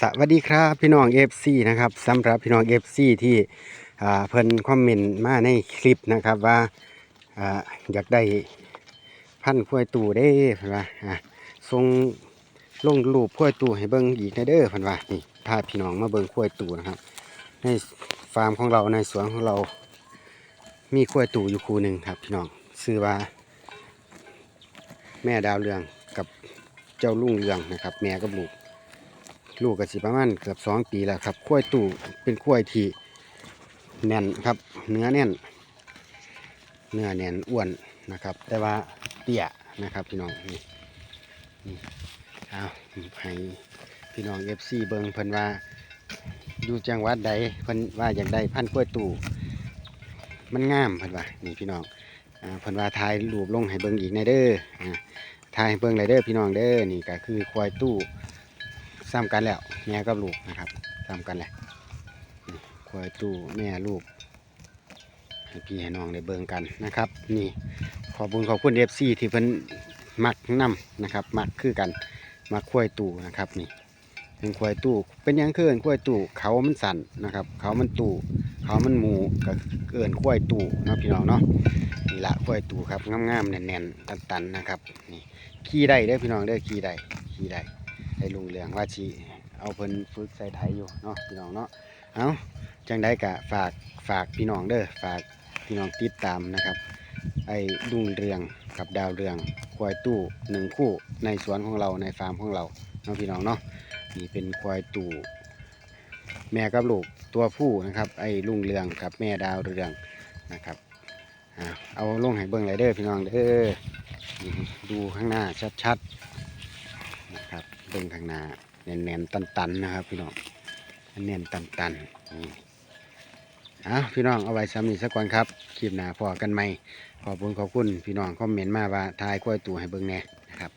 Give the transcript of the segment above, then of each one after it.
สวัสดีครับพี่น้อง FC นะครับสำหรับพี่น้อง FC ที่อ่เพิ่นคอมเมนต์มาในคลิปนะครับว่าออยากได้พันธุ์กล้วยตู่เด้เพิ่นว่าอ่าส่งลงรูปกล้วยตู่ให้เบิ่งอีกในเด้อเพิ่นว่านี่พาพี่น้องมาเบิ่งกล้วยตู่นะครับในฟาร์มของเราในสวนของเรา มีกล้วยตู่อยู่คู่หนึ่งครับพี่น้องชื่อว่า แม่ดาวเรืองกับเจ้าลุงเรืองนะครับ แม่กับลูก ลูกก็สิประมาณเกือบสองปีแล้วครับกล้วยตู่เป็นกล้วยที่แน่นครับเนื้อแน่น เนื้อแน่นอ้วนนะครับ แต่ว่าเตี้ยนะครับพี่น้องนี่นี่เอาให้พี่น้องเอฟซีเบิงเพิ่นว่าอยู่จังหวัดใดเพิ่นว่าอยากได้พันธุ์กล้วยตู่มันงามเพิ่นว่านี่พี่น้องอ่าเพิ่นว่าถ่ายรูปลงให้เบิงอีกในเด้ออ่าถ่ายให้เบิงเลยเด้อพี่น้องเด้อนี่ก็คือควายตู้ ซ้ำกันแล้ว แม่กับลูกนะครับซ้ำกันแหละนี่ควายตู้แม่ลูกให้พี่ให้น้องได้เบิ่งกันนะครับ นี่ขอบคุญขอบคุณเอฟซีที่เพิ่นมักนํนะครับ มักคือกันมักควายตู้นะครับนี่เป็นควายตู้เป็นยังคือเอินควายตู้เขามันสั่นนะครับ เขามันตู้เขามันหมูก็เกินควายตู้เนาะพี่น้องเนาะนี่ละควายตู้ครับงามๆแน่นๆตันๆนะครับนี่ขี่ได้เด้อพี่น้องเด้อขี่ได้ขี่ได้ ให้ลุงเรืองว่าชีเอาเพิ่นฝึกใส่ไถอยู่เนาะพี่น้องเนาะเอาจังได้กะฝากฝากพี่น้องเด้อฝากพี่น้องติดตามนะครับไอ้ลุงเรืองกับดาวเรืองควายตู้หนึ่งคู่ในสวนของเราในฟาร์มของเราเนาะพี่น้องเนาะนี่เป็นควายตู้แม่กับลูกตัวผู้นะครับ ไอ้ลุงเรืองกับแม่ดาวเรืองนะครับเอาลงให้เบิ่งเลยเด้อพี่น้องเด้อดูข้างหน้าชัดๆ บิ่งข้างหน้าแน่นๆตันๆนะครับ พี่น้องแน่นๆตันๆนี่อ้าพี่น้องเอาไว้ซ้ำนี้สักก่อนครับคลิปหน้าพอกันไหมขอบคุณขอบคุณพี่น้องคอมเมนต์มาว่าทายกล้วยตู่ให้เบิ่งแน่นะครับ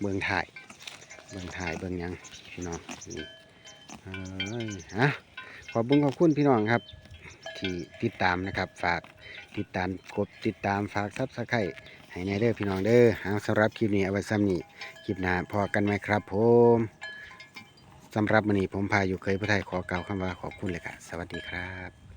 เบิ่งถ่ายเบิ่งถ่ายเบิ่งยังพี่น้องนี่เอ้ยฮะขอบคุณขอบคุณพี่น้องครับ ที่ติดตามนะครับ ฝาก ติดตามกดติดตามฝากซับสไครต์ให้ในเด้อพี่น้องเด้อเอาสำหรับคลิปนี้เอาไว้ซ้ำนี้คลิปหน้าพอกันไหมครับผมสำหรับวันนี้ผมพาอยู่เคยพระไทยขอกล่าวคำว่าขอบคุณเลยครับสวัสดีครับ